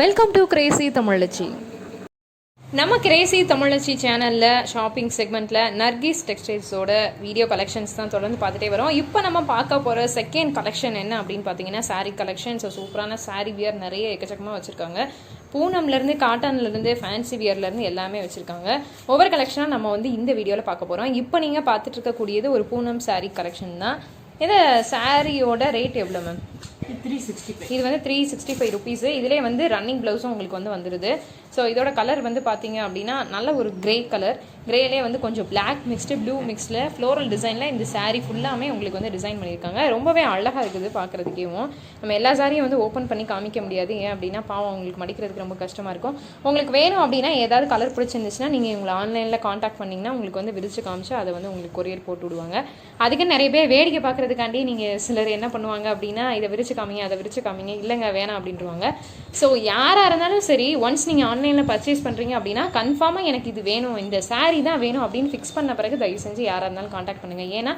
Welcome to Crazy தமிழச்சி நம்ம Crazy தமிழச்சி சேனலில் shopping செக்மெண்ட்டில் நர்கீஸ் டெக்ஸ்டைல்ஸோட வீடியோ கலெக்ஷன்ஸ் தான் தொடர்ந்து பார்த்துட்டே வரோம். இப்போ நம்ம பார்க்க போகிற செகண்ட் கலெக்ஷன் என்ன அப்படின்னு பார்த்தீங்கன்னா சாரீ கலெக்ஷன் ஸோ சூப்பரான saree வியர் நிறைய எக்கச்சக்கமாக வச்சுருக்காங்க. பூனம்லேருந்து காட்டன்லேருந்து ஃபேன்சி வியர்லேருந்து எல்லாமே வச்சுருக்காங்க. ஒவ்வொரு கலெக்ஷனாக நம்ம வந்து இந்த வீடியோவில் பார்க்க போகிறோம் இப்போ நீங்கள் பார்த்துட்டு இருக்கக்கூடியது ஒரு பூனம் சாரீ கலெக்ஷன் தான். இந்த சாரியோட ரேட் எவ்வளோ மேம் இது வந்து த்ரீ சிக்ஸ்டி ஃபைவ் ருபீஸு இதிலே வந்து ரன்னிங் ப்ளவுஸும் உங்களுக்கு வந்து வந்துடுது ஸோ இதோட கலர் வந்து பார்த்தீங்க அப்படின்னா நல்ல ஒரு கிரே கலர் கிரேலே வந்து கொஞ்சம் பிளாக் மிக்ஸ்டு ப்ளூ மிக்ஸில் ஃப்ளோரல் டிசைனில் இந்த சாரீ ஃபுல்லாமே உங்களுக்கு வந்து டிசைன் பண்ணியிருக்காங்க. ரொம்பவே அழகாக இருக்குது பார்க்குறதுக்கேவும் நம்ம எல்லா சாரியும் வந்து ஓப்பன் பண்ணி காமிக்க முடியாது. ஏன் அப்படின்னா பாவம் உங்களுக்கு மடிக்கிறதுக்கு ரொம்ப கஷ்டமாக இருக்கும். உங்களுக்கு வேணும் அப்படின்னா ஏதாவது கலர் பிடிச்சிருந்துச்சுன்னா நீங்கள் உங்களை ஆன்லைனில் காண்டாக்ட் பண்ணிங்கன்னா உங்களுக்கு வந்து விரிச்சு காமிச்சு அதை வந்து உங்களுக்கு கொரியர் போட்டு விடுவாங்க. அதுக்கு நிறைய பேர் வேடிக்கை பார்க்குறதுக்காண்டி நீங்கள் சிலர் என்ன பண்ணுவாங்க அப்படின்னா இதை விரிச்சு காமிங்க அதை விரிச்சு காமிங்க இல்லைங்க வேணாம் அப்படின்றவாங்க. ஸோ யாராக இருந்தாலும் சரி ஒன்ஸ் நீங்கள் ஆன்லைனில் பர்ச்சேஸ் பண்ணுறீங்க அப்படின்னா கன்ஃபார்மாக எனக்கு இது வேணும் இந்த சாரீ தான் வேணும் அப்படின்னு ஃபிக்ஸ் பண்ண பிறகு தயவு செஞ்சு யாராக இருந்தாலும் காண்டாக்ட் பண்ணுங்கள் ஏன்னா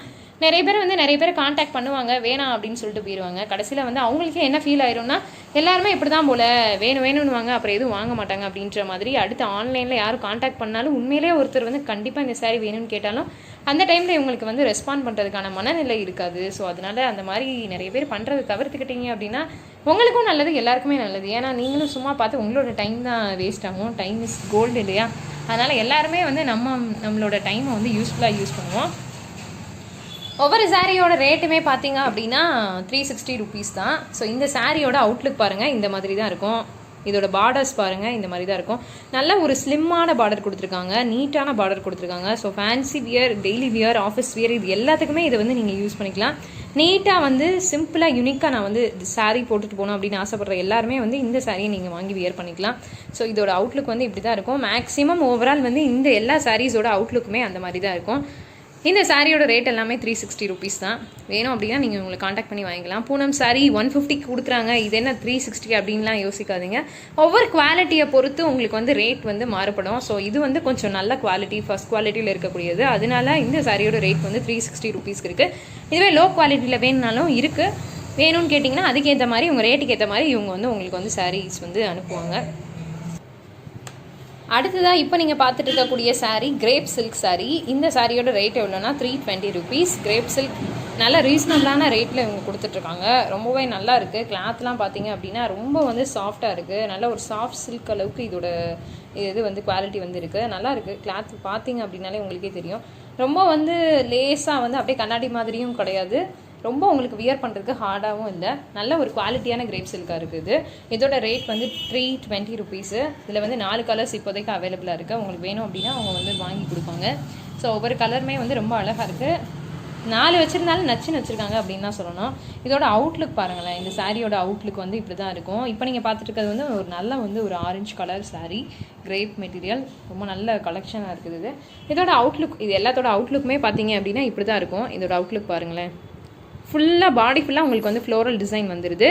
நிறைய பேர் வந்து நிறைய பேர் காண்டாக்ட் பண்ணுவாங்க வேணாம் அப்படின்னு சொல்லிட்டு போயிடுவாங்க கடைசியில் வந்து அவங்களுக்கே என்ன ஃபீல் ஆயிரும்னா எல்லாருமே இப்படி தான் போல வேணும் வேணும்னுவாங்க அப்புறம் எதுவும் வாங்க மாட்டாங்க அப்படின்ற மாதிரி அடுத்து ஆன்லைனில் யாரும் காண்டாக்ட் பண்ணாலும் உண்மையிலே ஒருத்தர் வந்து கண்டிப்பாக இந்த சாரீ வேணும்னு கேட்டாலும் அந்த டைமில் இவங்களுக்கு வந்து ரெஸ்பாண்ட் பண்ணுறதுக்கான மனநிலை இருக்காது. ஸோ அதனால் அந்த மாதிரி நிறைய பேர் பண்ணுறதை தவிர்த்துக்கிட்டீங்க அப்படின்னா உங்களுக்கும் நல்லது எல்லாருக்குமே நல்லது. ஏன்னா நீங்களும் சும்மா பார்த்து உங்களோட டைம் தான் வேஸ்ட் ஆகும். டைம் இஸ் கோல்டு இல்லையா? அதனால் எல்லாருமே வந்து நம்ம நம்மளோட டைமை வந்து யூஸ்ஃபுல்லாக யூஸ் பண்ணுவோம். ஒவ்வொரு சாரியோட ரேட்டுமே பார்த்தீங்க அப்படின்னா த்ரீ சிக்ஸ்டி ருபீஸ் தான். ஸோ இந்த சாரியோட அவுட்லுக் பாருங்கள் இந்த மாதிரி தான் இருக்கும். இதோட பார்டர்ஸ் பாருங்கள் இந்த மாதிரி தான் இருக்கும். நல்ல ஒரு ஸ்லிம்மான பார்டர் கொடுத்துருக்காங்க நீட்டான பார்டர் கொடுத்துருக்காங்க. So fancy wear daily wear office wear இது எல்லாத்துக்குமே இதை வந்து நீங்கள் யூஸ் பண்ணிக்கலாம். நீட்டாக வந்து சிம்பிளாக யூனிக்காக நான் வந்து சாரீ போட்டுட்டு போகணும் அப்படின்னு ஆசைப்படுற எல்லாருமே வந்து இந்த சாரியை நீங்கள் வாங்கி வியர் பண்ணிக்கலாம். ஸோ இதோட அவுட்லுக் வந்து இப்படி தான் இருக்கும். மேக்ஸிமம் ஓவரால் வந்து இந்த எல்லா சாரீஸோட அவுட்லுக்குமே அந்த மாதிரி தான் இருக்கும். இந்த சாரியோட ரேட் எல்லாமே த்ரீ சிக்ஸ்டி ருபீஸ் தான். வேணும் அப்படின்னா நீங்கள் உங்களை காண்டாக்ட் பண்ணி வாங்கிக்கலாம். பூனம் சாரி ஒன் ஃபிஃப்டிக்கு கொடுக்குறாங்க. இது என்ன த்ரீ சிக்ஸ்டி அப்படின்லாம் யோசிக்காதீங்க. ஒவ்வொரு குவாலிட்டியை பொறுத்து உங்களுக்கு வந்து ரேட் வந்து மாறுபடும். ஸோ இது வந்து கொஞ்சம் நல்ல குவாலிட்டி ஃபஸ்ட் குவாலிட்டியில் இருக்கக்கூடியது. அதனால இந்த சாரியோட ரேட் வந்து த்ரீ சிக்ஸ்டி ருபீஸ்க்கு இருக்குது இதுவே லோ குவாலிட்டியில் வேணுனாலும் இருக்குது வேணும்னு கேட்டிங்கன்னா அதுக்கேற்ற மாதிரி உங்கள் ரேட்டுக்கு ஏற்ற மாதிரி இவங்க வந்து உங்களுக்கு வந்து சாரீஸ் வந்து அனுப்புவாங்க. அடுத்ததாக இப்போ நீங்கள் பார்த்துட்டு இருக்கக்கூடிய சாரீ கிரேப் சில்க் சாரீ இந்த சாரியோட ரேட் எவ்வளோனா three twenty rupees crepe silk நல்ல ரீசனபிளான ரேட்டில் இவங்க கொடுத்துட்ருக்காங்க. ரொம்பவே நல்லா இருக்குது கிளாத்லாம் பார்த்தீங்க அப்படின்னா ரொம்ப வந்து சாஃப்டாக இருக்குது நல்ல ஒரு சாஃப்ட் சில்க் அளவுக்கு இதோட இது வந்து குவாலிட்டி வந்து இருக்குது நல்லா இருக்குது கிளாத் பார்த்தீங்க அப்படின்னாலே உங்களுக்கே தெரியும். ரொம்ப வந்து லேஸாக வந்து அப்படியே கண்ணாடி மாதிரியும் கிடையாது. ரொம்ப உங்களுக்கு வியர் பண்ணுறதுக்கு ஹார்டாகவும் இல்லை. நல்ல ஒரு குவாலிட்டியான கிரேப் சில்காக இருக்குது இதோட ரேட் வந்து த்ரீ டுவெண்ட்டி ருபீஸு இதில் வந்து நாலு கலர்ஸ் இப்போதைக்கு அவைலபிளாக இருக்குது உங்களுக்கு வேணும் அப்படின்னா அவங்க வந்து வாங்கி கொடுப்பாங்க. ஸோ ஒவ்வொரு கலருமே வந்து ரொம்ப அழகாக இருக்குது நாலு வச்சுருந்தாலும் நச்சுன்னு வச்சுருக்காங்க அப்படின்னு தான் சொல்லணும். இதோட அவுட்லுக் பாருங்களேன். இந்த சாரியோட அவுட்லுக் வந்து இப்படி தான் இருக்கும். இப்போ நீங்கள் பார்த்துட்டு வந்து ஒரு நல்ல வந்து ஒரு orange colour saree crepe material ரொம்ப நல்ல கலெக்ஷனாக இருக்குது இது. இதோட அவுட்லுக் இது எல்லாத்தோட அவுட்லுக்குமே பார்த்தீங்க அப்படின்னா இப்படி தான் இருக்கும். இதோட அவுட்லுக் பாருங்களேன். ஃபுல்லாக பாடி ஃபுல்லாக உங்களுக்கு வந்து ஃப்ளோரல் டிசைன் வந்துடுது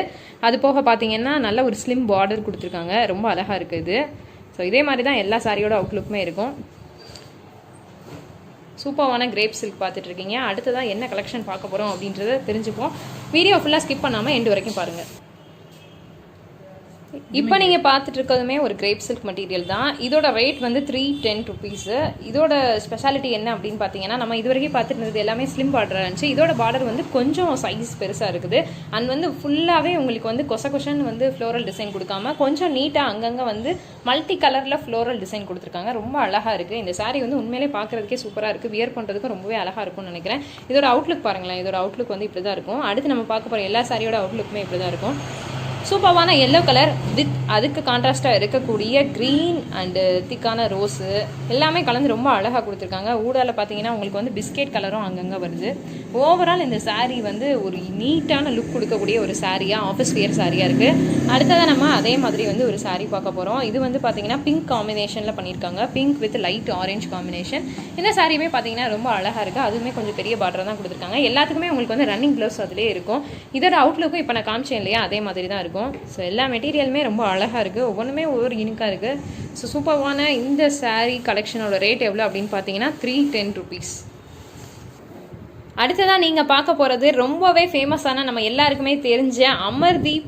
அது போக பார்த்தீங்கன்னா நல்ல ஒரு ஸ்லிம் பார்டர் கொடுத்துருக்காங்க. ரொம்ப அழகாக இருக்குது ஸோ இதே மாதிரி தான் எல்லா சாரியோட அவுட்லுக்குமே இருக்கும். சூப்பரான கிரேப் சில்க் பார்த்துட்ருக்கீங்க அடுத்ததான் அடுத்ததாக என்ன கலெக்ஷன் பார்க்க போகிறோம் அப்படின்றத தெரிஞ்சுப்போம் வீடியோ ஃபுல்லாக ஸ்கிப் பண்ணாமல் எண்டு வரைக்கும் பாருங்கள் இப்போ நீங்கள் பார்த்துட்டு இருக்கிறதுமே ஒரு கிரேப் சில்க் மெட்டீரியல் தான். இதோட ரேட் வந்து த்ரீ டென் ருபீஸு இதோட ஸ்பெஷாலிட்டி என்ன அப்படின்னு பார்த்தீங்கன்னா நம்ம இது வரைக்கும் பார்த்துட்டு இருந்தது எல்லாமே ஸ்லிம் பார்டராக இருந்துச்சு. இதோட பார்டர் வந்து கொஞ்சம் சைஸ் பெருசாக இருக்குது. அண்ட் வந்து ஃபுல்லாகவே உங்களுக்கு வந்து கொச கொஷன் வந்து ஃப்ளோரல் டிசைன் கொடுக்காம கொஞ்சம் நீட்டாக அங்கங்கே வந்து மல்டி கலரில் ஃப்ளோரல் டிசைன் கொடுத்துருக்காங்க. ரொம்ப அழகாக இருக்குது இந்த சாரீ வந்து உண்மையிலே பார்க்குறதுக்கே சூப்பராக இருக்குது வியர் பண்ணுறதுக்கு ரொம்பவே அழகாக இருக்கும்னு நினைக்கிறேன். இதோட அவுட்லுக் பாருங்களேன். இதோட அவுட்லுக் வந்து இப்படி தான் இருக்கும். அடுத்து நம்ம பார்க்க போகிற எல்லா சாரியோட அவுட்லுக்குமே இப்படி தான் இருக்கும். சூப்பர்வான எல்லோ கலர் வித் அதுக்கு கான்ட்ராஸ்டாக இருக்கக்கூடிய க்ரீன் அண்டு திக்கான ரோஸு எல்லாமே கலந்து ரொம்ப அழகாக கொடுத்துருக்காங்க. ஊடாவில் பார்த்தீங்கன்னா உங்களுக்கு வந்து பிஸ்கெட் கலரும் அங்கங்கே வருது. ஓவரால் இந்த சாரீ வந்து ஒரு நீட்டான லுக் கொடுக்கக்கூடிய ஒரு சாரியாக ஆஃபீஸ் வியர் சாரியாக இருக்குது அடுத்ததாக நம்ம அதே மாதிரி வந்து ஒரு சாரீ பார்க்க போகிறோம் இது வந்து பார்த்தீங்கன்னா பிங்க் காம்பினேஷனில் பண்ணியிருக்காங்க. Pink with light orange combination இந்த சாரியுமே பார்த்தீங்கன்னா ரொம்ப அழகாக இருக்குது அதுவுமே கொஞ்சம் பெரிய பார்டர் தான் கொடுத்துருக்காங்க. எல்லாத்துக்குமே உங்களுக்கு வந்து ரன்னிங் க்ளவுஸ் அதிலே இருக்கும். இதோட அவுட்லுக்கும் இப்போ நான் காமிச்சேன் இல்லையா? அதே மாதிரி தான் இருக்கும். ஸோ எல்லா மெட்டீரியலுமே ரொம்ப அழகாக இருக்குது ஒவ்வொன்றுமே ஒவ்வொரு யூனிக்காக இருக்குது ஸோ சூப்பர்வான இந்த சாரீ கலெக்ஷனோட ரேட் எவ்வளோ அப்படின்னு பார்த்தீங்கன்னா த்ரீ டென் ருபீஸ் அடுத்ததாக நீங்கள் பார்க்க போகிறது ரொம்பவே ஃபேமஸான நம்ம எல்லாருக்குமே தெரிஞ்ச அமர்தீப்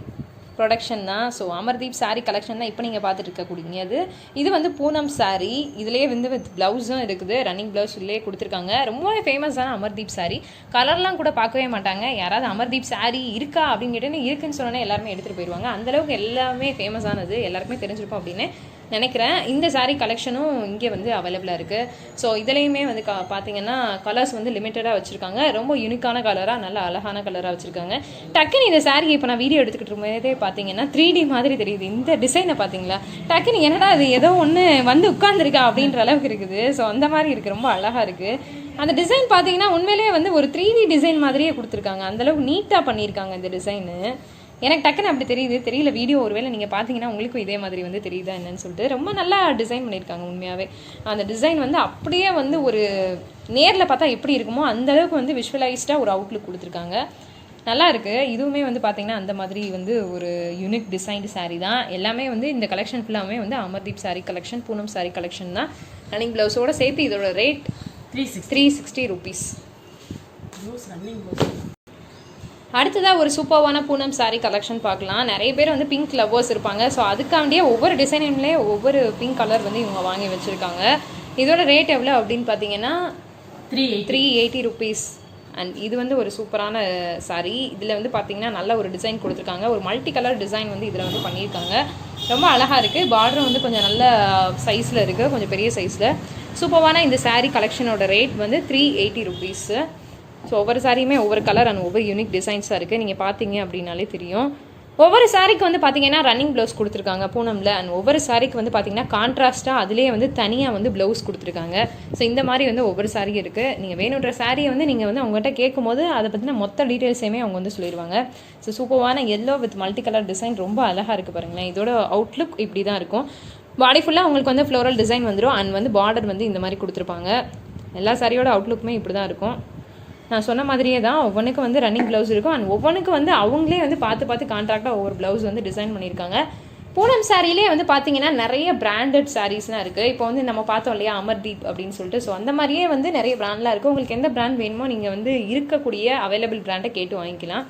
ப்ரொடக்ஷன் தான். ஸோ அமர்தீப் சாரீ கலெக்ஷன் தான் இப்போ நீங்கள் பார்த்துட்டு இருக்கக்கூடியது இது வந்து பூனம் சாரீ இதுலேயே வந்து வித் ப்ளவுஸும் இருக்குது. ரன்னிங் ப்ளவுஸ் உள்ளே கொடுத்துருக்காங்க. ரொம்பவே ஃபேமஸான அமர்தீப் சாரீ கலர்லாம் கூட பார்க்கவே மாட்டாங்க. யாராவது அமர்தீப் சாரீ இருக்கா அப்படின்னு கேட்டேன்னு இருக்குன்னு சொன்னோன்னே எல்லாருமே எடுத்துகிட்டு போயிடுவாங்க அந்தளவுக்கு எல்லாமே ஃபேமஸானது எல்லாருக்குமே தெரிஞ்சிருப்போம் அப்படின்னு நினைக்கிறேன். இந்த சாரீ கலெக்ஷனும் இங்கே வந்து அவைலபிளாக இருக்குது ஸோ இதுலேயுமே வந்து கா பார்த்தீங்கன்னா கலர்ஸ் வந்து லிமிட்டடாக வச்சுருக்காங்க. ரொம்ப யூனிக்கான கலராக நல்ல அழகான கலராக வச்சுருக்காங்க. டக்குன்னு இந்த சாரீ இப்போ நான் வீடியோ எடுத்துக்கிட்டு இருக்கும்போதே பார்த்தீங்கன்னா த்ரீ டி மாதிரி தெரியுது. இந்த டிசைனை பார்த்தீங்களா டக்குன்னு என்னடா அது ஏதோ ஒன்று வந்து உட்காந்துருக்கா அப்படின்ற அளவுக்கு இருக்குது. ஸோ அந்த மாதிரி இருக்குது ரொம்ப அழகாக இருக்குது அந்த டிசைன் பார்த்தீங்கன்னா உண்மையிலேயே வந்து ஒரு த்ரீ டி டிசைன் மாதிரியே கொடுத்துருக்காங்க. அந்தளவுக்கு நீட்டாக பண்ணியிருக்காங்க இந்த டிசைனு எனக்கு டக்குன்னு அப்படி தெரியுது. தெரியல வீடியோ ஒருவேளை நீங்கள் பார்த்தீங்கன்னா உங்களுக்கும் இதே மாதிரி வந்து தெரியுதா என்னன்னு சொல்லிட்டு ரொம்ப நல்லா டிசைன் பண்ணியிருக்காங்க உண்மையாகவே அந்த டிசைன் வந்து அப்படியே வந்து ஒரு நேரில் பார்த்தா எப்படி இருக்குமோ அந்த அளவுக்கு வந்து விஷுவலைஸ்டாக ஒரு அவுட்லுக் கொடுத்துருக்காங்க. நல்லா இருக்கு. இதுவுமே வந்து பார்த்தீங்கன்னா அந்த மாதிரி வந்து ஒரு யூனிக் டிசைன்டு saree தான். எல்லாமே வந்து இந்த கலெக்ஷன் ஃபுல்லாமே வந்து Amardeep saree collection Poonam saree collection தான். ரன்னிங் ப்ளவுஸோட சேர்த்து இதோட rate three six three sixty rupees அடுத்ததாக ஒரு சூப்பர்வான பூனம் saree கலெக்ஷன் பார்க்கலாம். நிறைய பேர் வந்து பிங்க் லவ்வர்ஸ் இருப்பாங்க. ஸோ அதுக்காண்டியே ஒவ்வொரு டிசைன்லேயே ஒவ்வொரு பிங்க் கலர் வந்து இவங்க வாங்கி வச்சுருக்காங்க. இதோட ரேட் எவ்வளோ அப்படின்னு பார்த்தீங்கன்னா three three eighty rupees and இது வந்து ஒரு சூப்பரான saree. இதில் வந்து பார்த்தீங்கன்னா நல்ல ஒரு டிசைன் கொடுத்துருக்காங்க. ஒரு மல்டி கலர் டிசைன் வந்து இதில் வந்து பண்ணியிருக்காங்க. ரொம்ப அழகாக இருக்குது பார்டர் வந்து கொஞ்சம் நல்ல சைஸில் இருக்குது கொஞ்சம் பெரிய சைஸில் சூப்பரான இந்த saree கலெக்ஷனோட ரேட் வந்து த்ரீ எயிட்டி ருபீஸு ஸோ ஒவ்வொரு சாரியுமே ஒவ்வொரு கலர் அண்ட் ஒவ்வொரு யூனிக் டிசைன்ஸாக இருக்குது நீங்கள் பார்த்தீங்க அப்படின்னாலே தெரியும். ஒவ்வொரு சாரிக்கு வந்து பார்த்தீங்கன்னா ரன்னிங் ப்ளவுஸ் கொடுத்துருக்காங்க பூனமில். அண்ட் ஒவ்வொரு சாரிக்கு வந்து பார்த்தீங்கன்னா கான்ட்ராஸ்ட்டாக அதிலே வந்து தனியாக வந்து ப்ளவுஸ் கொடுத்துருக்காங்க. ஸோ இந்த மாதிரி வந்து ஒவ்வொரு சாரி இருக்குது நீங்கள் வேணுன்ற சாரியை வந்து நீங்கள் வந்து அவங்ககிட்ட கேட்கும்போது அதை பற்றின மொத்த டீட்டெயில்ஸையுமே அவங்க வந்து சொல்லிடுவாங்க. ஸோ சூப்பரான yellow with multi colour design ரொம்ப அழகாக இருக்குது பாருங்களேன். இதோட அவுட்லுக் இப்படி தான் இருக்கும் பாடி ஃபுல்லாக உங்களுக்கு வந்து ஃப்ளோரல் டிசைன் வந்துடும் அண்ட் வந்து பார்டர் வந்து இந்த மாதிரி கொடுத்துருப்பாங்க. எல்லா சாரியோட அவுட்லுக்குமே இப்படி தான் இருக்கும். நான் சொன்ன மாதிரியே தான் ஒவ்வொன்றுக்கும் வந்து ரன்னிங் ப்ளவுஸ் இருக்கும். அண்ட் ஒவ்வொன்றுக்கும் வந்து அவங்களே வந்து பார்த்து பார்த்து கான்ட்ராக்டாக ஒவ்வொரு ப்ளவுஸ் வந்து டிசைன் பண்ணியிருக்காங்க. பூனம் சாரிலே வந்து பார்த்தீங்கன்னா நிறைய பிராண்டட் சாரீஸ்லாம் இருக்குது இப்போ வந்து நம்ம பார்த்தோம் இல்லையா அமர்தீப் அப்படின்னு சொல்லிட்டு. ஸோ அந்த மாதிரியே வந்து நிறைய பிராண்ட்லாம் இருக்குது உங்களுக்கு எந்த பிராண்ட் வேணுமோ நீங்கள் வந்து இருக்கக்கூடிய அவைலபிள் பிராண்டை கேட்டு வாங்கிக்கலாம்.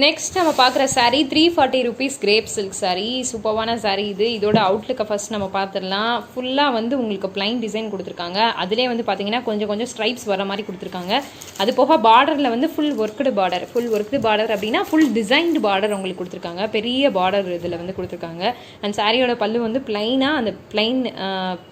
நெக்ஸ்ட் நம்ம பார்க்குற saree three forty rupees crepe silk saree சூப்பரான சாரீ இது. இதோட அவுட்லுக்கை ஃபஸ்ட் நம்ம பார்த்துடலாம். ஃபுல்லாக வந்து உங்களுக்கு பிளைன் டிசைன் கொடுத்துருக்காங்க. அதிலே வந்து பார்த்தீங்கன்னா கொஞ்சம் கொஞ்சம் ஸ்ட்ரைப்ஸ் வர மாதிரி கொடுத்துருக்காங்க. அது போக பார்டரில் வந்து full worked border full worked border அப்படின்னா ஃபுல் டிசைன்டு பார்டர் உங்களுக்கு கொடுத்துருக்காங்க. பெரிய பார்டர் இதில் வந்து கொடுத்துருக்காங்க. அண்ட் சாரியோட பல்லு வந்து பிளைனாக அந்த பிளைன்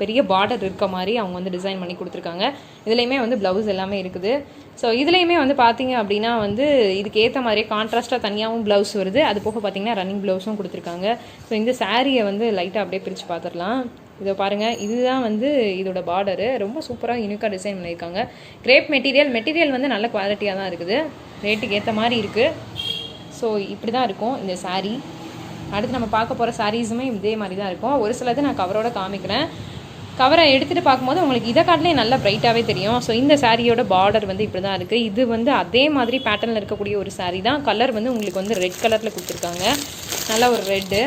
பெரிய பார்டர் இருக்க மாதிரி அவங்க வந்து டிசைன் பண்ணி கொடுத்துருக்காங்க. இதுலேயுமே வந்து ப்ளவுஸ் எல்லாமே இருக்குது. ஸோ இதுலேயுமே வந்து பார்த்தீங்க அப்படின்னா வந்து இதுக்கு ஏற்ற மாதிரியே எக்ஸ்ட்ரா தனியாகவும் ப்ளவுஸ் வருது. அது போக பார்த்தீங்கன்னா ரன்னிங் ப்ளவுஸும் கொடுத்துருக்காங்க. ஸோ இந்த சாரியை வந்து லைட்டாக அப்படியே பிரித்து பார்த்துடலாம் இதை பாருங்கள் இதுதான் வந்து இதோட பார்டரு ரொம்ப சூப்பராக யூனிக்காக டிசைன் பண்ணியிருக்காங்க. கிரேப் மெட்டீரியல் மெட்டீரியல் வந்து நல்ல குவாலிட்டியாக தான் இருக்குது. ரேட்டுக்கு ஏற்ற மாதிரி இருக்குது ஸோ இப்படி தான் இருக்கும் இந்த சாரீ அடுத்து நம்ம பார்க்க போகிற சாரீஸுமே இதே மாதிரி தான் இருக்கும். ஒரு சிலது நான் கவரோட காமிக்கிறேன். கவரை எடுத்துகிட்டு பார்க்கும்போது உங்களுக்கு இதை காட்டிலே நல்லா பிரைட்டாகவே தெரியும். ஸோ இந்த சாரியோட பார்டர் வந்து இப்படி தான் இருக்குது இது வந்து அதே மாதிரி பேட்டர்னில் இருக்கக்கூடிய ஒரு saree தான். கலர் வந்து உங்களுக்கு வந்து ரெட் கலரில் கொடுத்துருக்காங்க. நல்ல ஒரு ரெட்டு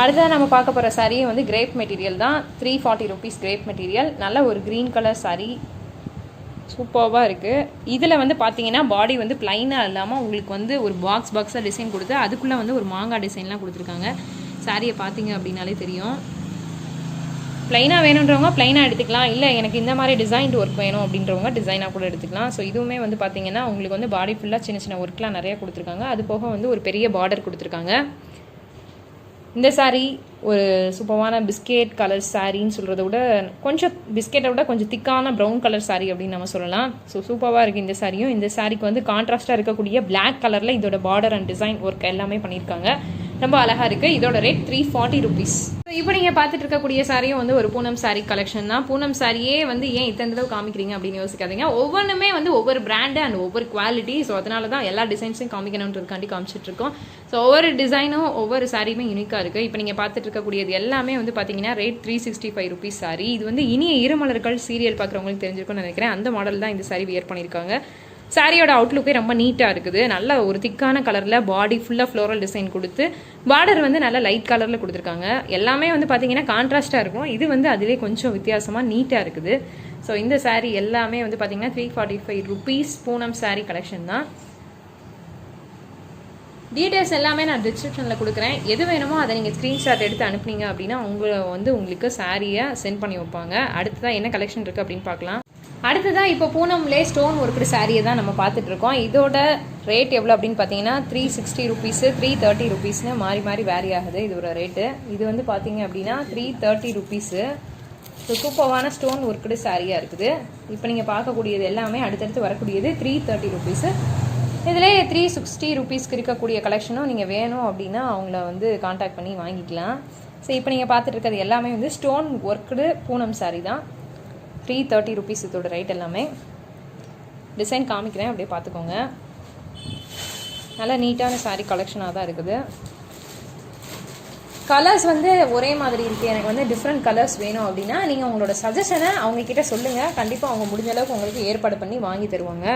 அடுத்ததாக நம்ம பார்க்க போகிற saree வந்து கிரேப் மெட்டீரியல் தான். Three forty rupees crepe material நல்ல ஒரு க்ரீன் கலர் saree. சூப்பராக இருக்குது இதில் வந்து பார்த்தீங்கன்னா பாடி வந்து பிளைனாக இல்லாமல் உங்களுக்கு வந்து ஒரு பாக்ஸ் பாக்ஸாக டிசைன் கொடுத்து அதுக்குள்ளே வந்து ஒரு மாங்காய் டிசைன்லாம் கொடுத்துருக்காங்க. சாரியை பார்த்தீங்க அப்படின்னாலே தெரியும். ப்ளைனாக வேணுன்றவங்க ப்ளைனாக எடுத்துக்கலாம். இல்லை எனக்கு இந்த மாதிரி டிசைன்டு ஒர்க் வேணும் அப்படின்றவங்க டிசைனாக கூட எடுத்துக்கலாம். ஸோ இதுவுமே வந்து பார்த்தீங்கன்னா உங்களுக்கு வந்து பாடி ஃபுல்லாக சின்ன சின்ன ஒர்க்லாம் நிறையா கொடுத்துருக்காங்க. அது போக வந்து ஒரு பெரிய பார்டர் கொடுத்துருக்காங்க. இந்த சாரீ ஒரு சூப்பரான பிஸ்கெட் கலர் சாரின்னு சொல்கிறத விட கொஞ்சம் பிஸ்கெட்டை விட கொஞ்சம் திக்கான ப்ரௌன் கலர் சாரீ அப்படின்னு நம்ம சொல்லலாம். ஸோ சூப்பராக இருக்குது இந்த சாரியும் இந்த சாரிக்கு வந்து கான்ட்ராஸ்ட்டாக இருக்கக்கூடிய பிளாக் கலரில் இதோட பார்டர் அண்ட் டிசைன் ஒர்க் எல்லாமே பண்ணியிருக்காங்க. ரொம்ப அழகாக இருக்குது இதோட ரேட் த்ரீ ஃபார்ட்டி ருபீஸ் இப்போ நீங்கள் பார்த்துட்டு இருக்கக்கூடிய சாரியும் வந்து ஒரு பூனம் saree கலெக்ஷன் தான். பூனம் சாரியே வந்து ஏன் இத்தனை தடவை காமிக்கிறீங்க அப்படின்னு யோசிக்காதீங்க. ஒவ்வொன்றுமே வந்து ஒவ்வொரு பிராண்டு அண்ட் ஒவ்வொரு குவாலிட்டி ஸோ அதனால தான் எல்லா டிசைன்ஸையும் காமிக்கணுன்றதுக்காண்டி காமிச்சிட்டு இருக்கோம். ஸோ ஒவ்வொரு டிசைனும் ஒவ்வொரு சாரியுமே யூனிக்காக இருக்குது இப்போ நீங்கள் பார்த்துட்டு இருக்கக்கூடியது எல்லாமே வந்து பார்த்தீங்கன்னா rate three sixty five rupees saree இது வந்து இனிய இருமலர்கள் சீரியல் பார்க்குறவங்களுக்கு தெரிஞ்சிருக்கும்னு நினைக்கிறேன். அந்த மாடல் தான் இந்த சாரி வியர் பண்ணியிருக்காங்க. சாரியோட அவுட்லுக்கே ரொம்ப நீட்டாக இருக்குது. நல்ல ஒரு திக்கான கலரில் பாடி ஃபுல்லாக ஃப்ளோரல் டிசைன் கொடுத்து பார்டர் வந்து நல்ல லைட் கலரில் கொடுத்துருக்காங்க. எல்லாமே வந்து பார்த்தீங்கன்னா கான்ட்ராஸ்ட்டாக இருக்கும். இது வந்து அதிலே கொஞ்சம் வித்தியாசமாக நீட்டாக இருக்குது. ஸோ இந்த saree எல்லாமே வந்து பார்த்தீங்கன்னா three forty five rupees Poonam saree collection தான். டீட்டெயில்ஸ் எல்லாமே நான் டிஸ்கிரிப்ஷனில் கொடுக்குறேன். எது வேணுமோ அதை நீங்கள் ஸ்க்ரீன்ஷாட் எடுத்து அனுப்புனீங்க அப்படின்னா உங்களை வந்து உங்களுக்கு சாரியை சென்ட் பண்ணி வைப்பாங்க. அடுத்ததான் என்ன கலெக்ஷன் இருக்குது அப்படின்னு பார்க்கலாம். அடுத்ததான் இப்போ பூனம்லே ஸ்டோன் ஒர்க்குடு சாரியை தான் நம்ம பார்த்துட்டு இருக்கோம். இதோட ரேட் எவ்வளோ அப்படின்னு பார்த்தீங்கன்னா three sixty rupees three thirty ருபீஸ்னு மாறி மாறி வேரி ஆகுது இதோட ரேட்டு இது வந்து பார்த்தீங்க அப்படின்னா த்ரீ தேர்ட்டி ருபீஸு ஸோ சூப்பர்வான ஸ்டோன் ஒர்க்குடு சாரியாக இருக்குது. இப்போ நீங்கள் பார்க்கக்கூடியது எல்லாமே அடுத்தடுத்து வரக்கூடியது த்ரீ தேர்ட்டி ருபீஸு இதிலே த்ரீ சிக்ஸ்டி ருபீஸ்க்கு இருக்கக்கூடிய கலெக்ஷனும் நீங்கள் வேணும் அப்படின்னா அவங்கள வந்து காண்டாக்ட் பண்ணி வாங்கிக்கலாம். ஸோ இப்போ நீங்கள் பார்த்துட்டு இருக்கிறது எல்லாமே வந்து ஸ்டோன் ஒர்க்குடு பூனம் சாரி தான். த்ரீ தேர்ட்டி ருபீஸ் இதோட ரேட் எல்லாமே. டிசைன் காமிக்கிறேன் அப்படியே பார்த்துக்கோங்க. நல்லா நீட்டான சாரீ கலெக்ஷனாக தான் இருக்குது. கலர்ஸ் வந்து ஒரே மாதிரி இருக்குது எனக்கு வந்து டிஃப்ரெண்ட் கலர்ஸ் வேணும் அப்படின்னா நீங்கள் உங்களோட சஜஷனை அவங்க கிட்ட சொல்லுங்கள் கண்டிப்பாக அவங்க முடிஞ்ச அளவுக்கு உங்களுக்கு ஏற்பாடு பண்ணி வாங்கி தருவாங்க.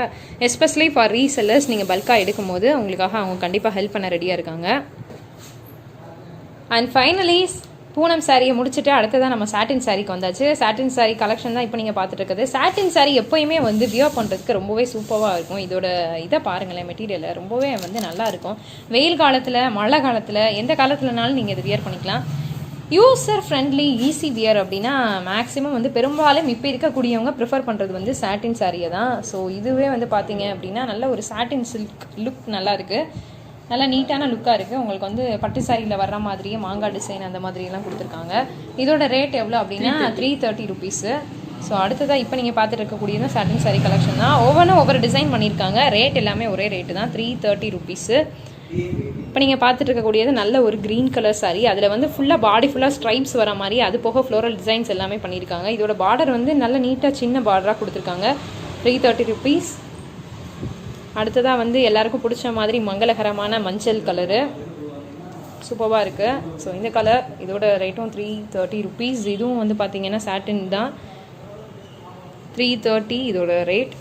எஸ்பெஷலி ஃபார் ரீசெல்லர்ஸ் நீங்கள் பல்காக எடுக்கும்போது உங்களுக்காக அவங்க கண்டிப்பாக ஹெல்ப் பண்ண ரெடியாக இருக்காங்க. அண்ட் ஃபைனலி பூனம் சாரியை முடிச்சுட்டு அடுத்ததான் நம்ம சாட்டின் சாரிக்கு வந்தாச்சு. சாட்டின் சாரி கலெக்ஷன் தான் இப்போ நீங்கள் பார்த்துட்டு இருக்குது சாட்டின் சாரி எப்போயுமே வந்து வியர் பண்ணுறதுக்கு ரொம்பவே சூப்பராக இருக்கும். இதோட இதை பாருங்களேன் மெட்டீரியலை ரொம்பவே வந்து நல்லா இருக்கும். வெயில் காலத்தில் மழை காலத்தில் எந்த காலத்துலனாலும் நீங்கள் இதை வியர் பண்ணிக்கலாம். யூசர் ஃப்ரெண்ட்லி ஈஸி வியர் அப்படின்னா மேக்ஸிமம் வந்து பெரும்பாலும் இப்போ இருக்கக்கூடியவங்க ப்ரிஃபர் பண்ணுறது வந்து சாட்டின் சாரியை தான். ஸோ இதுவே வந்து பார்த்தீங்க அப்படின்னா நல்ல ஒரு சாட்டின் சில்க் லுக் நல்லா இருக்குது நல்லா நீட்டான லுக்காக இருக்குது உங்களுக்கு வந்து பட்டு சாரியில் வர்ற மாதிரியே மாங்காய் டிசைன் அந்த மாதிரியெல்லாம் கொடுத்துருக்காங்க. இதோட ரேட் எவ்வளோ அப்படின்னா த்ரீ தேர்ட்டி ருபீஸு ஸோ அடுத்ததாக இப்போ நீங்கள் பார்த்துட்டு இருக்கக்கூடியது சாட்டின் சாரி கலெக்ஷன் தான். ஒவ்வொன்றும் ஒவ்வொரு டிசைன் பண்ணியிருக்காங்க. ரேட் எல்லாமே ஒரே ரேட்டு தான். த்ரீ தேர்ட்டி ருபீஸு இப்போ நீங்கள் பார்த்துட்டு இருக்கக்கூடியது நல்ல ஒரு க்ரீன் கலர் சாரி அதில் வந்து ஃபுல்லாக பாடி ஃபுல்லாக ஸ்ட்ரைப்ஸ் வர மாதிரி அது போக ஃப்ளோரல் டிசைன்ஸ் எல்லாமே பண்ணியிருக்காங்க. இதோட பார்டர் வந்து நல்ல நீட்டாக சின்ன பார்டராக கொடுத்துருக்காங்க. த்ரீ தேர்ட்டி ருபீஸ் அடுத்ததாக வந்து எல்லாருக்கும் பிடிச்ச மாதிரி மங்களகரமான மஞ்சள் கலரு சூப்பராக இருக்குது ஸோ இந்த கலர் இதோட ரேட்டும் த்ரீ தேர்ட்டி ருபீஸ் இதுவும் வந்து பார்த்திங்கன்னா சாட்டின் தான். த்ரீ தேர்ட்டி இதோட ரேட்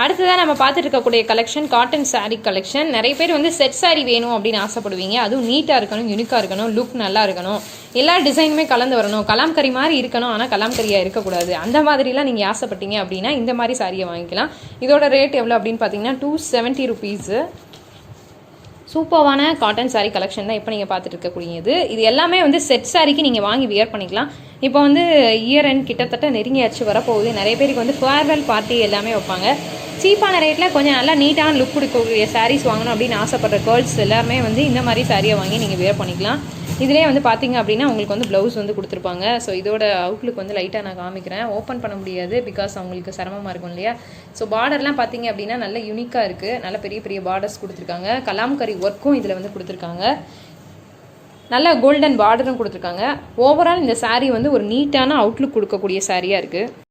அடுத்ததாக நம்ம பார்த்துட்டு இருக்கக்கூடிய கலெக்ஷன் காட்டன் சாரீ கலெக்ஷன் நிறைய பேர் வந்து செட் சாரீ வேணும் அப்படின்னு ஆசைப்படுவீங்க. அதுவும் நீட்டாக இருக்கணும் யூனிக்காக இருக்கணும் லுக் நல்லா இருக்கணும். எல்லா டிசைனுமே கலந்து வரணும். கலாம்கறி மாதிரி இருக்கணும் ஆனால் கலாம்கறியாக இருக்கக்கூடாது. அந்த மாதிரிலாம் நீங்கள் ஆசைப்பட்டீங்க அப்படின்னா இந்த மாதிரி சாரியை வாங்கிக்கலாம். இதோட ரேட் எவ்வளோ அப்படின்னு பார்த்தீங்கன்னா டூ செவன்ட்டி ருபீஸு சூப்பர்வான காட்டன் சாரீ கலெக்ஷன் தான் இப்போ நீங்கள் பார்த்துட்டு இருக்கக்கூடியது. இது எல்லாமே வந்து செட் சாரிக்கு நீங்கள் வாங்கி வியர் பண்ணிக்கலாம். இப்போ வந்து இயர் அண்ட் கிட்டத்தட்ட நெருங்கியாச்சு வரப்போகுது. நிறைய பேருக்கு வந்து ஃபேர்வெல் பார்ட்டி எல்லாமே வைப்பாங்க. சீப்பான ரேட்டில் கொஞ்சம் நல்லா நீட்டான லுக் கொடுக்கக்கூடிய சாரீஸ் வாங்கணும் அப்படின்னு ஆசைப்படுற கேர்ள்ஸ் எல்லாருமே வந்து இந்த மாதிரி சாரியை வாங்கி நீங்கள் வேர் பண்ணிக்கலாம். இதிலே வந்து பார்த்தீங்க அப்படின்னா உங்களுக்கு வந்து ப்ளவுஸ் வந்து கொடுத்துருப்பாங்க. ஸோ இதோட அவுட்லுக் வந்து லைட்டாக நான் காமிக்கிறேன். ஓப்பன் பண்ண முடியாது பிகாஸ் அவங்களுக்கு சிரமமாக இருக்கும் இல்லையா? ஸோ பார்டர்லாம் பார்த்தீங்க அப்படின்னா நல்ல யூனிக்காக இருக்குது நல்ல பெரிய பெரிய பார்டர்ஸ் கொடுத்துருக்காங்க. கலாம்கரி ஒர்க்கும் இதில் வந்து கொடுத்துருக்காங்க. நல்ல கோல்டன் பார்டரும் கொடுத்துருக்காங்க. ஓவரால் இந்த சாரீ வந்து ஒரு நீட்டான அவுட்லுக் கொடுக்கக்கூடிய சாரியாக இருக்குது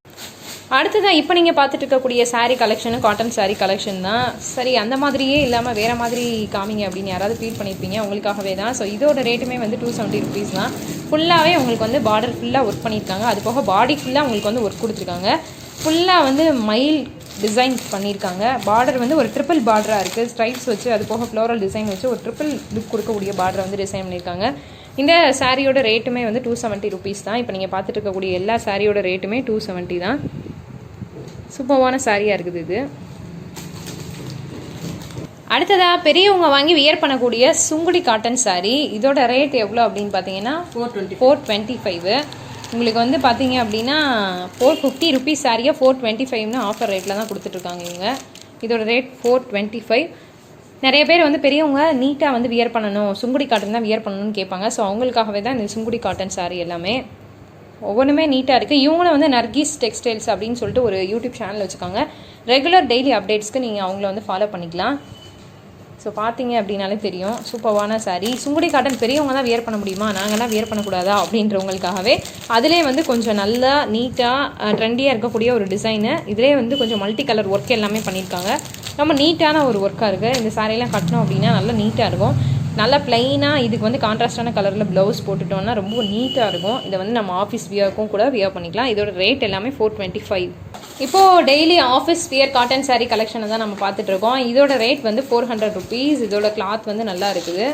அடுத்ததான் இப்போ நீங்கள் பார்த்துட்டு இருக்கக்கூடிய சாரீ கலெக்ஷனும் காட்டன் சாரீ கலெக்ஷன் தான். சரி அந்த மாதிரியே இல்லாமல் வேறு மாதிரி காமிங்க அப்படின்னு யாராவது ஃபீல் பண்ணியிருப்பீங்க உங்களுக்காகவே தான். ஸோ இதோட ரேட்டுமே வந்து டூ செவன்ட்டி ருபீஸ் தான். ஃபுல்லாகவே உங்களுக்கு வந்து பார்டர் ஃபுல்லாக ஒர்க் பண்ணியிருக்காங்க. அது போக பாடி ஃபுல்லாக உங்களுக்கு வந்து ஒர்க் கொடுத்துருக்காங்க. ஃபுல்லாக வந்து மயில் டிசைன் பண்ணியிருக்காங்க. பார்டர் வந்து ஒரு ட்ரிபிள் பார்டராக இருக்குது ஸ்ட்ரைப்ஸ் வச்சு அது போக ஃப்ளோரல் டிசைன் வச்சு ஒரு ட்ரிபிள் லுக் கொடுக்கக்கூடிய பார்டரை வந்து டிசைன் பண்ணியிருக்காங்க. இந்த சாரியோட ரேட்டுமே வந்து டூ செவன்ட்டி ருபீஸ் தான். இப்போ நீங்கள் பார்த்துட்டு இருக்கக்கூடிய எல்லா சாரியோட ரேட்டுமே டூ செவன்ட்டி தான். சூப்பர்வான சாரியாக இருக்குது இது. அடுத்ததாக பெரியவங்க வாங்கி வியர் பண்ணக்கூடிய சுங்குடி காட்டன் சாரீ இதோட ரேட் எவ்வளோ அப்படின்னு பார்த்தீங்கன்னா four twenty four twenty five உங்களுக்கு வந்து பார்த்தீங்க அப்படின்னா ஃபோர் ஃபிஃப்டி ருபீஸ் சாரியாக ஃபோர் டுவெண்ட்டி ஃபைவ்னு ஆஃபர் ரேட்டில் தான் கொடுத்துட்ருக்காங்க இவங்க. இதோட ரேட் ஃபோர் டுவெண்ட்டி ஃபைவ் நிறைய பேர் வந்து பெரியவங்க நீட்டாக வந்து வியர் பண்ணணும் சுங்குடி காட்டன் தான் வியர் பண்ணணும்னு கேட்பாங்க. ஸோ அவங்களுக்காகவே தான் இந்த சுங்குடி காட்டன் சாரீ எல்லாமே. ஒவ்வொன்றுமே நீட்டாக இருக்குது இவங்களும் வந்து நர்கீஸ் டெக்ஸ்டைல்ஸ் அப்படின்னு சொல்லிட்டு ஒரு யூடியூப் சேனல் வச்சுருக்காங்க. ரெகுலர் டெய்லி அப்டேட்ஸ்க்கு நீங்கள் அவங்கள வந்து ஃபாலோ பண்ணிக்கலாம். ஸோ பார்த்தீங்க அப்படின்னாலே தெரியும். சூப்பர்வான சாரீ சுங்குடி காட்டன் பெரியவங்க தான் வியர் பண்ண முடியுமா? நாங்கள்லாம் வியர் பண்ணக்கூடாதா? அப்படின்றவங்களுக்காகவே. அதிலே வந்து கொஞ்சம் நல்லா நீட்டாக ட்ரெண்டியாக இருக்கக்கூடிய ஒரு டிசைனு இதிலே வந்து கொஞ்சம் மல்டி கலர் ஒர்க் எல்லாமே பண்ணியிருக்காங்க. ரொம்ப நீட்டான ஒரு ஒர்க்காக இருக்குது இந்த சாரீலாம் கட்டினோம் அப்படின்னா நல்லா நீட்டாக இருக்கும். நல்லா ப்ளைனாக இதுக்கு வந்து கான்ட்ராஸ்டான கலரில் ப்ளவுஸ் போட்டுட்டோம்னா ரொம்ப நீட்டாக இருக்கும். இதை வந்து நம்ம ஆஃபீஸ் வியர்க்கும் கூட வியர் பண்ணிக்கலாம். இதோட ரேட் எல்லாமே ஃபோர் டுவெண்ட்டி ஃபைவ் இப்போது daily office wear cotton saree கலெக்ஷனை தான் நம்ம பார்த்துட்ருக்கோம் இதோட ரேட் வந்து ஃபோர் ஹண்ட்ரட் ருபீஸ் இதோட கிளாத் வந்து நல்லா இருக்குது.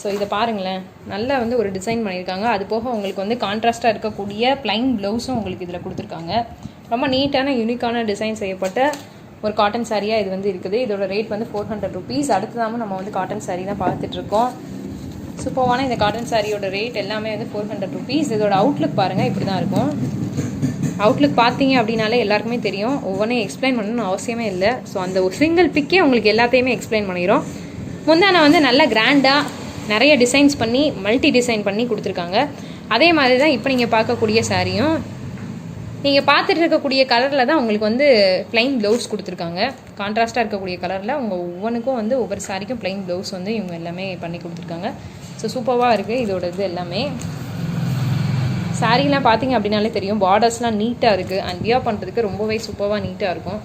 ஸோ இதை பாருங்களேன். நல்லா வந்து ஒரு டிசைன் பண்ணியிருக்காங்க. அது போக உங்களுக்கு வந்து கான்ட்ராஸ்ட்டாக இருக்கக்கூடிய ப்ளைன் ப்ளவுஸும் உங்களுக்கு இதில் கொடுத்துருக்காங்க. ரொம்ப நீட்டான யூனிக்கான டிசைன் செய்யப்பட்ட ஒரு காட்டன் சாரியாக இது வந்து இருக்குது. இதோட ரேட் வந்து ஃபோர் ஹண்ட்ரட் ருபீஸ் அடுத்ததாமல் நம்ம வந்து காட்டன் saree தான் பார்த்துட்ருக்கோம் சூப்பர்வான இந்த காட்டன் சாரியோட ரேட் எல்லாமே வந்து ஃபோர் ஹண்ட்ரட் ருபீஸ் இதோட அவுட்லுக் பாருங்கள் இப்படி தான் இருக்கும். அவுட்லுக் பார்த்தீங்க அப்படின்னாலே எல்லாருக்குமே தெரியும். ஒவ்வொன்றையும் எக்ஸ்பிளைன் பண்ணணும்னு அவசியமே இல்லை. ஸோ அந்த ஒரு சிங்கிள் பிக்கே உங்களுக்கு எல்லாத்தையுமே எக்ஸ்பிளைன் பண்ணிடும் முந்தான வந்து நல்லா கிராண்டாக நிறைய டிசைன்ஸ் பண்ணி மல்டி டிசைன் பண்ணி கொடுத்துருக்காங்க. அதே மாதிரி தான் இப்போ நீங்கள் பார்க்கக்கூடிய சாரியும் நீங்கள் பார்த்துட்டு இருக்கக்கூடிய கலரில் தான் உங்களுக்கு வந்து ப்ளைன் ப்ளவுஸ் கொடுத்துருக்காங்க. கான்ட்ராஸ்ட்டாக இருக்கக்கூடிய கலரில் உங்கள் ஒவ்வொன்றுக்கும் வந்து ஒவ்வொரு சாரிக்கும் ப்ளைன் ப்ளவுஸ் வந்து இவங்க எல்லாமே பண்ணி கொடுத்துருக்காங்க. ஸோ சூப்பராக இருக்குது இதோட இது எல்லாமே. சாரீலாம் பார்த்தீங்க அப்படின்னாலே தெரியும். பார்டர்ஸ்லாம் நீட்டாக இருக்குது அண்ட் வியர் பண்ணுறதுக்கு ரொம்பவே சூப்பராக நீட்டாக இருக்கும்.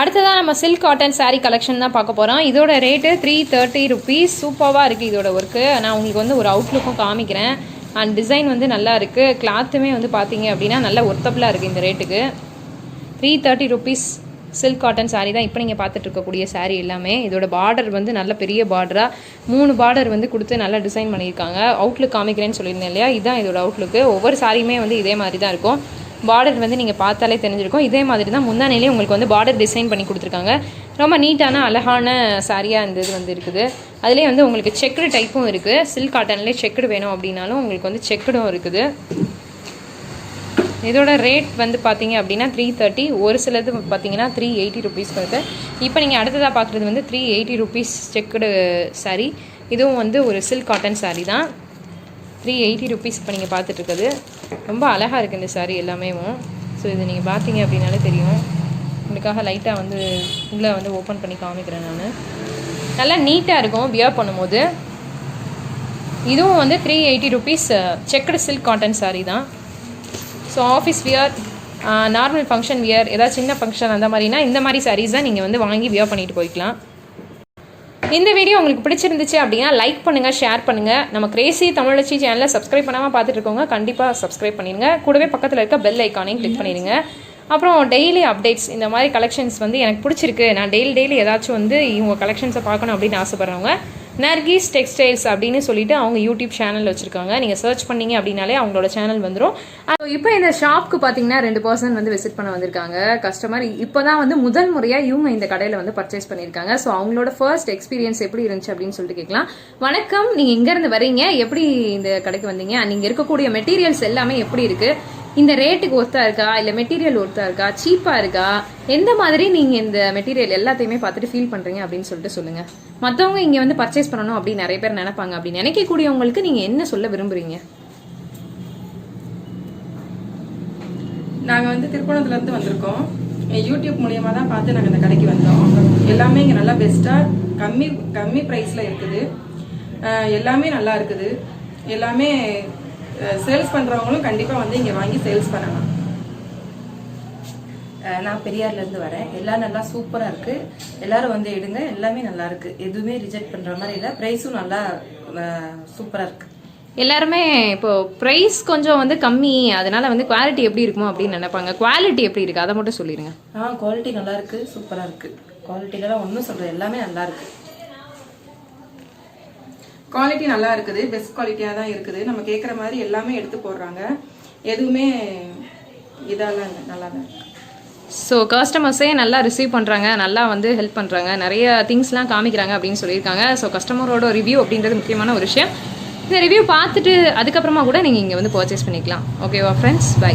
அடுத்ததாக நம்ம சில்க் காட்டன் சாரீ கலெக்ஷன் தான் பார்க்க போகிறோம் இதோட ரேட்டு த்ரீ தேர்ட்டி ருபீஸ் சூப்பராக இருக்குது இதோட ஒர்க்கு நான் உங்களுக்கு வந்து ஒரு அவுட்லுக்கும் காமிக்கிறேன். அண்ட் டிசைன் வந்து நல்லா இருக்குது கிளாத்துமே வந்து பார்த்தீங்க அப்படின்னா நல்லா ஒர்த்தபுளாக இருக்குது இந்த ரேட்டுக்கு three thirty rupees silk cotton saree தான் இப்போ நீங்கள் பார்த்துட்டு இருக்கக்கூடிய எல்லாமே. இதோட பார்டர் வந்து நல்ல பெரிய பார்டராக மூணு பார்டர் வந்து கொடுத்து நல்லா டிசைன் பண்ணியிருக்காங்க. அவுட்லுக் காமிக்கிறேன்னு சொல்லியிருந்தேன் இல்லையா? இதுதான் இதோட அவுட்லுக்கு ஒவ்வொரு சாரியுமே வந்து இதே மாதிரி தான் இருக்கும். பார்டர் வந்து நீங்கள் பார்த்தாலே தெரிஞ்சிருக்கும். இதே மாதிரி தான் முந்தானையிலே உங்களுக்கு வந்து பார்டர் டிசைன் பண்ணி கொடுத்துருக்காங்க. ரொம்ப நீட்டான அழகான சாரியாக இந்த இது வந்து இருக்குது. அதுலேயே வந்து உங்களுக்கு செக்குடு டைப்பும் இருக்குது சில்க் காட்டன்லேயே செக்குடு வேணும் அப்படின்னாலும் உங்களுக்கு வந்து செக்குடும் இருக்குது. இதோட ரேட் வந்து பார்த்தீங்க அப்படின்னா த்ரீ தேர்ட்டி ஒரு சிலது பார்த்தீங்கன்னா த்ரீ எயிட்டி ருபீஸ் வருது. இப்போ நீங்கள் அடுத்ததாக பார்க்குறது வந்து three eighty rupees checked saree இதுவும் வந்து ஒரு சில்க் காட்டன் சாரீ தான். த்ரீ எயிட்டி ருபீஸ் இப்போ நீங்கள் பார்த்துட்ருக்குது ரொம்ப அழகாக இருக்குது இந்த சாரீ எல்லாமே ஸோ இது நீங்கள் பார்த்தீங்க அப்படின்னாலே தெரியும். உங்களுக்காக லைட்டாக வந்து உள்ளே வந்து ஓப்பன் பண்ணி காமிக்கிறேன் நான். நல்லா நீட்டாக இருக்கும் வியர் பண்ணும்போது. இதுவும் வந்து three eighty rupees checked silk cotton saree தான். So office wear normal function wear ஏதாவது சின்ன ஃபங்க்ஷன் அந்த மாதிரினா இந்த மாதிரி சாரீஸ் தான் நீங்கள் வந்து வாங்கி வியர் பண்ணிட்டு போய்க்கலாம். இந்த வீடியோ உங்களுக்கு பிடிச்சிருந்துச்சு அப்படின்னா லைக் பண்ணுங்கள் ஷேர் பண்ணுங்கள் நம்ம கிரேசி தமிழச்சி சேனலை சப்ஸ்கிரைப் பண்ணாமல் பார்த்துட்டு இருக்கோங்க கண்டிப்பாக சப்ஸ்கிரைப் பண்ணிடுங்க. கூடவே பக்கத்தில் இருக்க பெல் ஐக்கானையும் கிளிக் பண்ணிடுங்க. அப்புறம் டெய்லி அப்டேட்ஸ் இந்த மாதிரி கலெக்ஷன்ஸ் வந்து எனக்கு பிடிச்சிருக்கு. நான் டெய்லி டெய்லி ஏதாச்சும் வந்து இவங்க கலெக்ஷன்ஸை பார்க்கணும் அப்படின்னு ஆசைப்பட்றவங்க நர்கீஸ் டெக்ஸ்டைல்ஸ் அப்படின்னு சொல்லிட்டு அவங்க யூடியூப் சேனல் வச்சுருக்காங்க. நீங்கள் சர்ச் பண்ணீங்க அப்படின்னாலே அவங்களோட சேனல் வந்துடும் இப்போ இந்த ஷாப்க்கு பார்த்தீங்கன்னா ரெண்டு பர்சன் வந்து விசிட் பண்ண வந்திருக்காங்க. கஸ்டமர் இப்போ தான் வந்து முதல் முறையாக இவங்க இந்த கடையில் வந்து பர்ச்சேஸ் பண்ணியிருக்காங்க. ஸோ அவங்களோட ஃபர்ஸ்ட் எக்ஸ்பீரியன்ஸ் எப்படி இருந்துச்சு அப்படின்னு சொல்லிட்டு கேட்கலாம். வணக்கம். நீங்கள் எங்கேருந்து வரீங்க எப்படி இந்த கடைக்கு வந்தீங்க? நீங்கள் இருக்கக்கூடிய மெட்டீரியல்ஸ் எல்லாமே எப்படி இருக்குது இந்த ரேட்டுக்கு ஒர்த்தா இருக்கா? இல்லை மெட்டீரியல் ஒர்த்தா இருக்கா? சீப்பாக இருக்கா? எந்த மாதிரி நீங்கள் இந்த மெட்டீரியல் எல்லாத்தையுமே பார்த்துட்டு ஃபீல் பண்ணுறீங்க அப்படின்னு சொல்லிட்டு சொல்லுங்கள் மற்றவங்க இங்கே வந்து பர்ச்சேஸ் பண்ணணும் அப்படின்னு நிறைய பேர் நினைப்பாங்க. அப்படின்னு நினைக்கக்கூடியவங்களுக்கு நீங்கள் என்ன சொல்ல விரும்புகிறீங்க நாங்கள் வந்து திருப்பணத்துலேருந்து வந்திருக்கோம். யூடியூப் மூலியமாக தான் பார்த்து நாங்கள் இந்த கடைக்கு வந்தோம். எல்லாமே இங்கே நல்லா பெஸ்ட்டாக கம்மி கம்மி ப்ரைஸில் இருக்குது. எல்லாமே நல்லா இருக்குது. எல்லாமே சேல்ஸ் பண்ணுறவங்களும் கண்டிப்பாக வந்து இங்கே வாங்கி சேல்ஸ் பண்ணலாம். நான் பெரியார்லேருந்து வரேன். எல்லாம் நல்லா சூப்பராக இருக்குது எல்லாரும் வந்து எடுங்க. எல்லாமே நல்லா இருக்கு. எதுவுமே ரிஜெக்ட் பண்ணுற மாதிரி இல்லை. ப்ரைஸும் நல்லா சூப்பராக இருக்குது எல்லாருமே இப்போ ப்ரைஸ் கொஞ்சம் வந்து கம்மி. அதனால வந்து குவாலிட்டி எப்படி இருக்குமோ அப்படின்னு நினைப்பாங்க. குவாலிட்டி எப்படி இருக்கு? அதை மட்டும் சொல்லிடுங்க ஆ குவாலிட்டி நல்லா இருக்கு. சூப்பராக இருக்குது குவாலிட்டிலலாம் ஒன்றும் சொல்கிறேன் எல்லாமே நல்லா இருக்கு. குவாலிட்டி நல்லா இருக்குது பெஸ்ட் குவாலிட்டியாக தான் இருக்குது. நம்ம கேட்குற மாதிரி எல்லாமே எடுத்து போடுறாங்க. எதுவுமே இதெல்லாம் இல்லை நல்லா தான் இருக்குது ஸோ கஸ்டமர்ஸே நல்லா ரிசீவ் பண்ணுறாங்க நல்லா வந்து ஹெல்ப் பண்ணுறாங்க நிறைய திங்ஸ்லாம் காமிக்கிறாங்க அப்படின்னு சொல்லியிருக்காங்க. ஸோ கஸ்டமரோட ரிவ்யூ அப்படின்றது முக்கியமான ஒரு விஷயம். இந்த ரிவ்யூ பார்த்துட்டு அதுக்கப்புறமா கூட நீங்கள் இங்கே வந்து பர்ச்சேஸ் பண்ணிக்கலாம். ஓகேவா ஃப்ரெண்ட்ஸ் பை